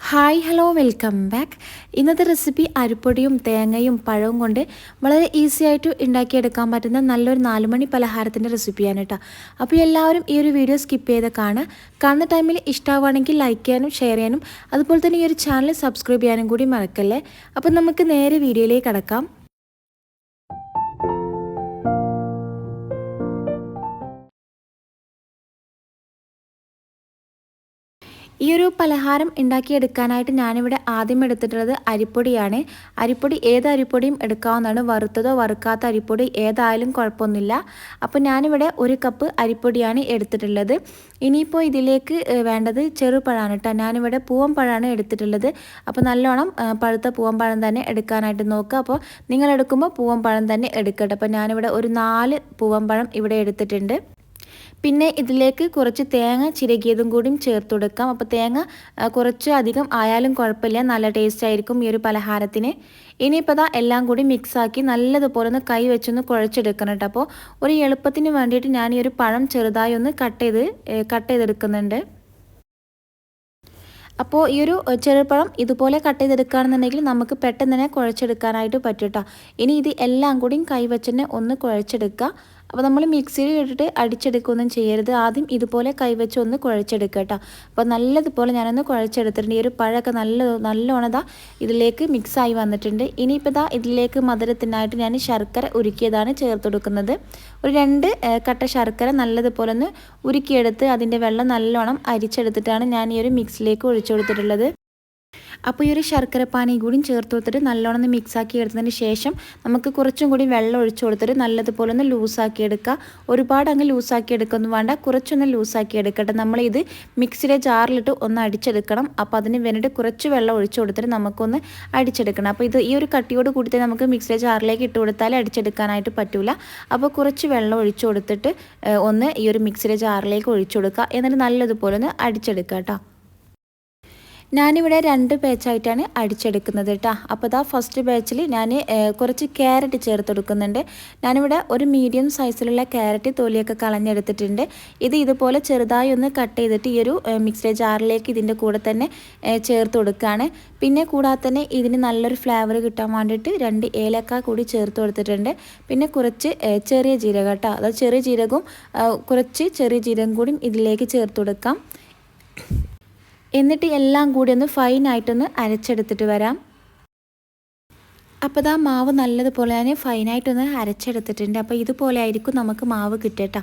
Hi hello welcome back ഇന്നത്തെ recipe അരിപ്പൊടിയും തേങ്ങയും പഴവും കൊണ്ട് വളരെ ഈസി ആയിട്ട് ഉണ്ടാക്കിയെടുക്കാൻ പറ്റുന്ന നല്ലൊരു നാലുമണി പലഹാരത്തിന്റെ റെസിപ്പിയാണ് കേട്ടോ അപ്പോൾ എല്ലാവരും ഈ ഒരു വീഡിയോ സ്കിപ്പ് ചെയ്ത് കാണുക. കാണുന്ന ടൈമിൽ ഇഷ്ടമാവുകയാണെങ്കിൽ ലൈക്ക് ചെയ്യാനും ഷെയർ ചെയ്യാനും അതുപോലെ തന്നെ ഈ ഒരു ചാനൽ സബ്സ്ക്രൈബ് ചെയ്യാനും കൂടി മറക്കല്ലേ? അപ്പോൾ നമുക്ക് നേരെ വീഡിയോയിലേക്ക് കടക്കാം. ഈ ഒരു പലഹാരം ഉണ്ടാക്കിയെടുക്കാനായിട്ട് ഞാനിവിടെ ആദ്യം എടുത്തിട്ടുള്ളത് അരിപ്പൊടിയാണ്. അരിപ്പൊടി ഏത് അരിപ്പൊടിയും എടുക്കാവുന്നതാണ്. വറുത്തതോ വറുക്കാത്ത അരിപ്പൊടി ഏതായാലും കുഴപ്പമൊന്നുമില്ല. അപ്പോൾ ഞാനിവിടെ ഒരു കപ്പ് അരിപ്പൊടിയാണ് എടുത്തിട്ടുള്ളത്. ഇനിയിപ്പോൾ ഇതിലേക്ക് വേണ്ടത് ചെറുപഴമാണ് കേട്ടോ. ഞാനിവിടെ പൂവമ്പഴമാണ് എടുത്തിട്ടുള്ളത്. അപ്പോൾ നല്ലോണം പഴുത്ത പൂവൻ പഴം തന്നെ എടുക്കാനായിട്ട് നോക്കുക. അപ്പോൾ നിങ്ങൾ എടുക്കുമ്പോൾ പഴം തന്നെ എടുക്കട്ടെ. അപ്പോൾ ഞാനിവിടെ ഒരു നാല് പൂവൻ പഴം ഇവിടെ എടുത്തിട്ടുണ്ട്. പിന്നെ ഇതിലേക്ക് കുറച്ച് തേങ്ങ ചിരകിയതും കൂടിയും ചേർത്ത് കൊടുക്കാം. അപ്പോൾ തേങ്ങ കുറച്ച് അധികം ആയാലും കുഴപ്പമില്ല. നല്ല ടേസ്റ്റ് ആയിരിക്കും ഈ ഒരു പലഹാരത്തിന്. ഇനിയിപ്പോൾ ഇതാ എല്ലാം കൂടി മിക്സാക്കി നല്ലതുപോലെ ഒന്ന് കൈ വെച്ചൊന്ന് കുഴച്ചെടുക്കണം കേട്ടോ. അപ്പോൾ ഒരു എളുപ്പത്തിന് വേണ്ടിയിട്ട് ഞാൻ ഈ ഒരു പഴം ചെറുതായി ഒന്ന് കട്ട് ചെയ്ത് കട്ട് ചെയ്തെടുക്കുന്നുണ്ട്. അപ്പോൾ ഈ ഒരു ചെറുപ്പഴം ഇതുപോലെ കട്ട് ചെയ്തെടുക്കുകയാണെന്നുണ്ടെങ്കിൽ നമുക്ക് പെട്ടെന്ന് തന്നെ കുഴച്ചെടുക്കാനായിട്ട് പറ്റും കേട്ടോ. ഇനി ഇത് എല്ലാം കൂടിയും കൈവച്ചെന്നെ ഒന്ന് കുഴച്ചെടുക്കുക. അപ്പോൾ നമ്മൾ മിക്സിയിൽ ഇട്ടിട്ട് അടിച്ചെടുക്കുകയൊന്നും ചെയ്യരുത്. ആദ്യം ഇതുപോലെ കൈവച്ച് ഒന്ന് കുഴച്ചെടുക്കുക കേട്ടോ. അപ്പോൾ നല്ലതുപോലെ ഞാനൊന്ന് കുഴച്ചെടുത്തിട്ടുണ്ട്. ഈ ഒരു പഴമൊക്കെ നല്ല നല്ലോണതാ ഇതിലേക്ക് മിക്സായി വന്നിട്ടുണ്ട്. ഇനിയിപ്പോൾ ഇതാ ഇതിലേക്ക് മധുരത്തിനായിട്ട് ഞാൻ ശർക്കര ഉരുക്കിയതാണ് ചേർത്ത് കൊടുക്കുന്നത്. ഒരു രണ്ട് കട്ട ശർക്കര നല്ലതുപോലെ ഒന്ന് ഉരുക്കിയെടുത്ത് അതിന്റെ വെള്ളം നല്ലോണം അരിച്ചെടുത്തിട്ടാണ് ഞാൻ ഈ ഒരു മിക്സിലേക്ക് ഒഴിച്ചു കൊടുത്തിട്ടുള്ളത്. അപ്പോൾ ഈ ഒരു ശർക്കര പാനി കൂടി ചേർത്ത് കൊടുത്തിട്ട് നല്ലോണം ഒന്ന് മിക്സാക്കി എടുത്തതിന് ശേഷം നമുക്ക് കുറച്ചും കൂടി വെള്ളം ഒഴിച്ചു കൊടുത്തിട്ട് നല്ലതുപോലെ ഒന്ന് ലൂസാക്കി എടുക്കുക. ഒരുപാട് അങ്ങ് ലൂസാക്കി എടുക്കൊന്നും വേണ്ട. കുറച്ചൊന്ന് ലൂസാക്കി എടുക്കട്ടെ. നമ്മളിത് മിക്സിയുടെ ജാറിലിട്ട് ഒന്ന് അടിച്ചെടുക്കണം. അപ്പോൾ അതിന് വേണ്ടിയിട്ട് കുറച്ച് വെള്ളം ഒഴിച്ചു കൊടുത്തിട്ട് നമുക്കൊന്ന് അടിച്ചെടുക്കണം. അപ്പോൾ ഇത് ഈ ഒരു കട്ടിയോട് കൂടി നമുക്ക് മിക്സിയുടെ ജാറിലേക്ക് ഇട്ട് കൊടുത്താൽ അടിച്ചെടുക്കാനായിട്ട് പറ്റൂല. അപ്പോൾ കുറച്ച് വെള്ളം ഒഴിച്ചു കൊടുത്തിട്ട് ഒന്ന് ഈ ഒരു മിക്സിയുടെ ജാറിലേക്ക് ഒഴിച്ചു കൊടുക്കുക. എന്നിട്ട് നല്ലതുപോലെ ഒന്ന് അടിച്ചെടുക്കുക കേട്ടോ. ഞാനിവിടെ രണ്ട് ബാച്ചായിട്ടാണ് അടിച്ചെടുക്കുന്നത് കേട്ടോ അപ്പോൾ ഇതാ ഫസ്റ്റ് ബാച്ചിൽ ഞാൻ കുറച്ച് ക്യാരറ്റ് ചേർത്ത് കൊടുക്കുന്നുണ്ട്. ഞാനിവിടെ ഒരു മീഡിയം സൈസിലുള്ള ക്യാരറ്റ് തൊലിയൊക്കെ കളഞ്ഞെടുത്തിട്ടുണ്ട്. ഇത് ഇതുപോലെ ചെറുതായി ഒന്ന് കട്ട് ചെയ്തിട്ട് ഈ ഒരു മിക്സ്ഡ് ജാറിലേക്ക് ഇതിന്റെ കൂടെ തന്നെ ചേർത്ത് കൊടുക്കുകയാണ് പിന്നെ കൂടാതെ തന്നെ ഇതിന് നല്ലൊരു ഫ്ലേവർ കിട്ടാൻ വേണ്ടിയിട്ട് രണ്ട് ഏലക്ക കൂടി ചേർത്ത് കൊടുത്തിട്ടുണ്ട്. പിന്നെ കുറച്ച് ചെറിയ ജീരകം കേട്ടോ അതായത് ചെറിയ ജീരകവും കുറച്ച് ചെറിയ ജീരകം കൂടി ഇതിലേക്ക് ചേർത്ത് കൊടുക്കാം. എന്നിട്ട് എല്ലാം കൂടി ഒന്ന് ഫൈനായിട്ടൊന്ന് അരച്ചെടുത്തിട്ട് വരാം. അപ്പോൾ ഇതാ മാവ് നല്ലതുപോലെ ഞാൻ ഫൈനായിട്ടൊന്ന് അരച്ചെടുത്തിട്ടുണ്ട്. അപ്പോൾ ഇതുപോലെ ആയിരിക്കും നമുക്ക് മാവ് കിട്ടേട്ടോ.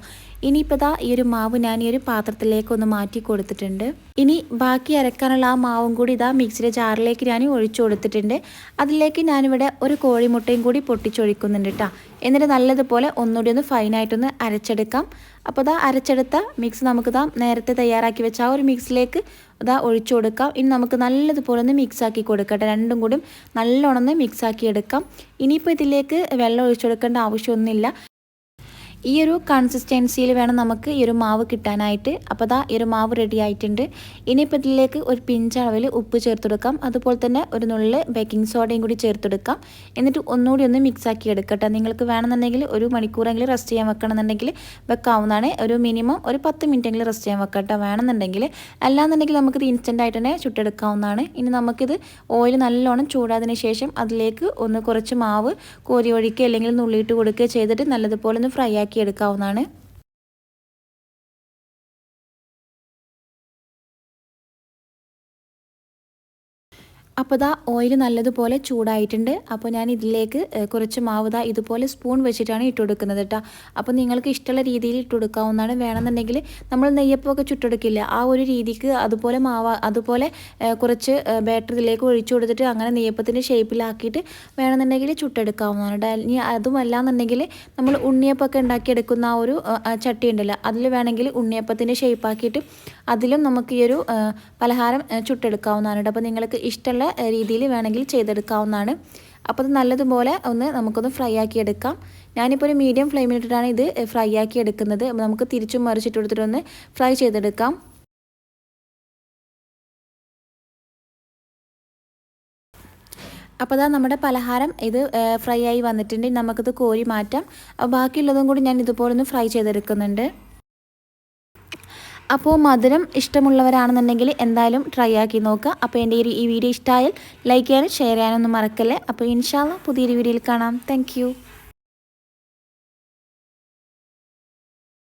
ഇനിയിപ്പോൾ ഇതാ ഈ ഒരു മാവ് ഞാൻ ഈ ഒരു പാത്രത്തിലേക്ക് ഒന്ന് മാറ്റി കൊടുത്തിട്ടുണ്ട്. ഇനി ബാക്കി അരക്കാനുള്ള ആ മാവും കൂടി ഇതാ മിക്സിയുടെ ജാറിലേക്ക് ഞാൻ ഒഴിച്ചു കൊടുത്തിട്ടുണ്ട്. അതിലേക്ക് ഞാനിവിടെ ഒരു കോഴിമുട്ടയും കൂടി പൊട്ടിച്ചൊഴിക്കുന്നുണ്ട് കേട്ടോ എന്നിട്ട് നല്ലതുപോലെ ഒന്നുകൂടി ഒന്ന് ഫൈനായിട്ടൊന്ന് അരച്ചെടുക്കാം. അപ്പോൾ ഇതാ അരച്ചെടുത്ത മിക്സ് നമുക്ക് ഇതാ നേരത്തെ തയ്യാറാക്കി വെച്ച ആ ഒരു മിക്സിലേക്ക് ഇതാ ഒഴിച്ചു കൊടുക്കാം. ഇനി നമുക്ക് നല്ലതുപോലെ ഒന്ന് മിക്സാക്കി കൊടുക്കട്ടെ. രണ്ടും കൂടി നല്ലോണം ഒന്ന് മിക്സാക്കി എടുക്കാം. ഇനിയിപ്പോൾ ഇതിലേക്ക് വെള്ളം ഒഴിച്ചു കൊടുക്കേണ്ട ആവശ്യമൊന്നുമില്ല. ഈ ഒരു കൺസിസ്റ്റൻസിയിൽ വേണം നമുക്ക് ഈ ഒരു മാവ് കിട്ടാനായിട്ട്. അപ്പോൾ ദാ ഈ ഒരു മാവ് റെഡി ആയിട്ടുണ്ട്. ഇനിയിപ്പോൾ ഇതിലേക്ക് ഒരു പിഞ്ച് അളവിൽ ഉപ്പ് ചേർത്ത് കൊടുക്കാം. അതുപോലെ തന്നെ ഒരു നുള്ളിൽ ബേക്കിംഗ് സോഡയും കൂടി ചേർത്ത് കൊടുക്കാം. എന്നിട്ട് ഒന്നുകൂടി ഒന്ന് മിക്സ് ആക്കി എടുക്കട്ടെ. നിങ്ങൾക്ക് വേണമെന്നുണ്ടെങ്കിൽ ഒരു മണിക്കൂറെങ്കിലും റെസ്റ്റ് ചെയ്യാൻ വെക്കണമെന്നുണ്ടെങ്കിൽ വെക്കാവുന്നതാണ്. ഒരു മിനിമം ഒരു പത്ത് മിനിറ്റെങ്കിലും റെസ്റ്റ് ചെയ്യാൻ വെക്കട്ടെ. വേണമെന്നുണ്ടെങ്കിൽ. അല്ലാന്നുണ്ടെങ്കിൽ നമുക്കിത് ഇൻസ്റ്റന്റ് ആയിട്ട് തന്നെ ചുട്ടെടുക്കാവുന്നതാണ്. ഇനി നമുക്കിത് ഓയിൽ നല്ലോണം ചൂടാതിന് ശേഷം അതിലേക്ക് ഒന്ന് കുറച്ച് മാവ് കോരി ഒഴിക്കുക അല്ലെങ്കിൽ നുള്ളിയിട്ട് കൊടുക്കുക ചെയ്തിട്ട് നല്ലതുപോലെ ഒന്ന് ഫ്രൈ ആക്കി എടുക്കാവുന്നതാണ് അപ്പോൾ ഇതാ ഓയിൽ നല്ലതുപോലെ ചൂടായിട്ടുണ്ട്. അപ്പോൾ ഞാൻ ഇതിലേക്ക് കുറച്ച് മാവ് ഇതാ ഇതുപോലെ സ്പൂൺ വെച്ചിട്ടാണ് ഇട്ട് കൊടുക്കുന്നത് കേട്ടോ അപ്പോൾ നിങ്ങൾക്ക് ഇഷ്ടമുള്ള രീതിയിൽ ഇട്ട് കൊടുക്കാവുന്നതാണ് വേണമെന്നുണ്ടെങ്കിൽ നമ്മൾ നെയ്യപ്പമൊക്കെ ചുട്ടെടുക്കില്ല. ആ ഒരു രീതിക്ക് അതുപോലെ മാവ അതുപോലെ കുറച്ച് ബാറ്റർ ഇതിലേക്ക് ഒഴിച്ചു കൊടുത്തിട്ട് അങ്ങനെ നെയ്യപ്പത്തിന്റെ ഷേപ്പിലാക്കിയിട്ട് വേണമെന്നുണ്ടെങ്കിൽ ചുട്ടെടുക്കാവുന്നതാണ് കേട്ടോ ഇനി അതുമല്ല എന്നുണ്ടെങ്കിൽ നമ്മൾ ഉണ്ണിയപ്പമൊക്കെ ഉണ്ടാക്കിയെടുക്കുന്ന ആ ഒരു ചട്ടി ഉണ്ടല്ലോ അതിൽ വേണമെങ്കിൽ ഉണ്ണിയപ്പത്തിന്റെ ഷേപ്പാക്കിയിട്ട് അതിലും നമുക്ക് ഈ ഒരു പലഹാരം ചുട്ടെടുക്കാവുന്നതാണ്. അപ്പോൾ നിങ്ങൾക്ക് ഇഷ്ടമുള്ള രീതിയിൽ വേണമെങ്കിൽ ചെയ്തെടുക്കാവുന്നതാണ്. അപ്പോൾ അത് നല്ലതുപോലെ ഒന്ന് നമുക്കൊന്ന് ഫ്രൈ ആക്കി എടുക്കാം ഞാനിപ്പോൾ ഒരു മീഡിയം ഫ്ലെയിമിലിട്ടിട്ടാണ് ഇത് ഫ്രൈ ആക്കി എടുക്കുന്നത്. നമുക്ക് തിരിച്ചും മറിച്ചിട്ട് കൊടുത്തിട്ടൊന്ന് ഫ്രൈ ചെയ്തെടുക്കാം. അപ്പോൾ അതാ നമ്മുടെ പലഹാരം ഇത് ഫ്രൈ ആയി വന്നിട്ടുണ്ട്. നമുക്കിത് കോരി മാറ്റാം. അപ്പോൾ ബാക്കിയുള്ളതും കൂടി ഞാൻ ഇതുപോലെ ഒന്ന് ഫ്രൈ ചെയ്തെടുക്കുന്നുണ്ട്. അപ്പോൾ മധുരം ഇഷ്ടമുള്ളവരാണെന്നുണ്ടെങ്കിൽ എന്തായാലും ട്രൈ ആക്കി നോക്കുക അപ്പോൾ എന്റെ ഈ വീഡിയോ ഇഷ്ടമായാൽ ലൈക്ക് ചെയ്യാനും ഷെയർ ചെയ്യാനൊന്നും മറക്കല്ലേ. അപ്പോൾ ഇൻഷാല്ല പുതിയൊരു വീഡിയോയിൽ കാണാം. താങ്ക്